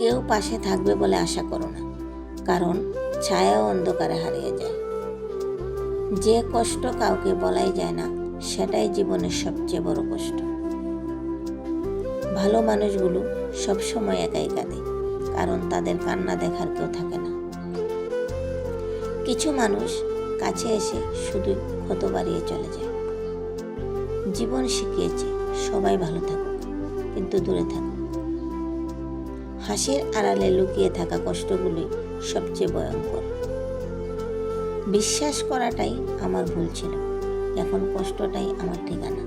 কেউ পাশে থাকবে বলে আশা করো না, কারণ ছায়াও অন্ধকারে হারিয়ে যায়। যে কষ্ট কাউকে বলাই যায় না, সেটাই জীবনের সবচেয়ে বড় কষ্ট। ভালো মানুষগুলো সবসময় একাই কাঁদে, কারণ তাদের কান্না দেখার কেউ থাকে না। কিছু মানুষ কাছে এসে শুধু ক্ষত বাড়িয়ে চলে যায়। জীবন শিখিয়েছে, সবাই ভালো থাকুক, কিন্তু দূরে থাকুক। হাসির আড়ালে লুকিয়ে থাকা কষ্টগুলি সবচেয়ে ভয়ঙ্কর। বিশ্বাস করাটাই আমার ভুল ছিল। এখন কষ্টটাই আমার ঠিকানা।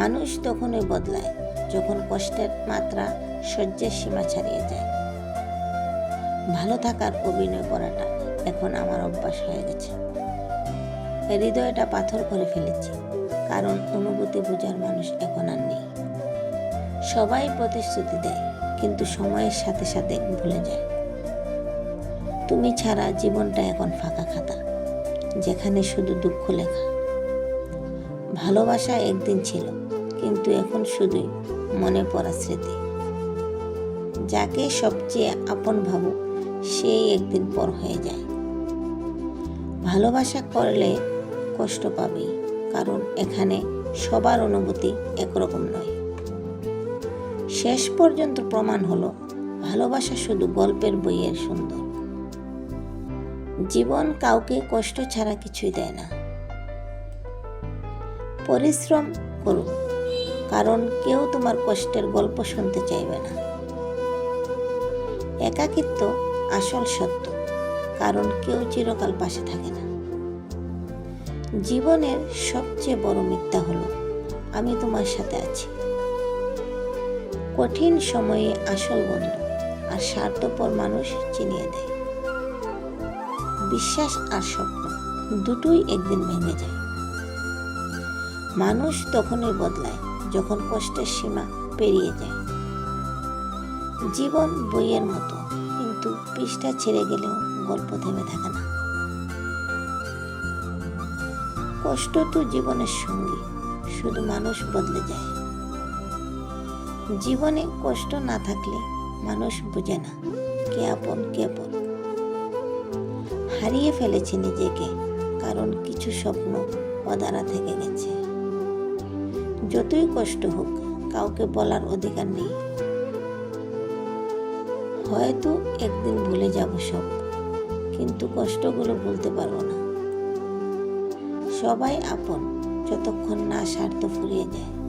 মানুষ তখনই বদলায় যখন কষ্টের মাত্রা সহ্যের সীমা ছাড়িয়ে যায়। ভালো থাকার অভিনয় করাটা এখন আমার অভ্যাস হয়ে গেছে। হৃদয়টা পাথর করে ফেলেছি, কারণ অনুভূতি বোঝার মানুষ এখন আর নেই। সবাই প্রতিশ্রুতি দেয় কিন্তু সময়ের সাথে সাথে ভুলে যায়। তুমি ছাড়া জীবনটা এখন ফাঁকা খাতা, যেখানে শুধু দুঃখ লেখা। ভালোবাসা একদিন ছিল, কিন্তু এখন শুধুই মনে পড়া স্মৃতি। যাকে সবচেয়ে আপন ভাবো সেই একদিন পর হয়ে যায়। ভালোবাসা করলে কষ্ট পাবেই, কারণ এখানে সবার অনুভূতি একরকম নয়। শেষ পর্যন্ত প্রমাণ হলো, ভালোবাসা শুধু গল্পের বইয়ের সুন্দর। জীবন কাউকে কষ্ট ছাড়া কিছুই দেয় না। পরিশ্রম করুন, কারণ কেউ তোমার কষ্টের গল্প শুনতে চাইবে না। একাকিত্ব আসল সত্য, কারণ কেউ চিরকাল পাশে থাকে না। জীবনের সবচেয়ে বড় মিথ্যা হলো, আমি তোমার সাথে আছি। কঠিন সময়ে আসল বন্ধু আর স্বার্থপর মানুষ চিনিয়ে দেয়। বিশ্বাস আর স্বপ্ন দুটোই একদিন ভেঙে যায়। মানুষ তখনই বদলায় যখন কষ্টের সীমা পেরিয়ে যায়। জীবন বইয়ের মতো, কিন্তু পৃষ্ঠা ছেড়ে গেলেও গল্প থেমে থাকে না। কষ্ট তো জীবনের সঙ্গী, শুধু মানুষ বদলে যায়। জীবনে কষ্ট না থাকলে মানুষ বোঝে না কে আপন, কে পর হারিয়ে ফেলেছি নিজেকে, কারণ কিছু স্বপ্ন অদারা থেকে গেছে। যতই কষ্ট হোক, কাউকে বলার অধিকার নেই। হয়তো একদিন ভুলে যাব সব, কিন্তু কষ্টগুলো ভুলতে পারব না। সবাই আপন, যতক্ষণ না স্বার্থ ফুরিয়ে যায়।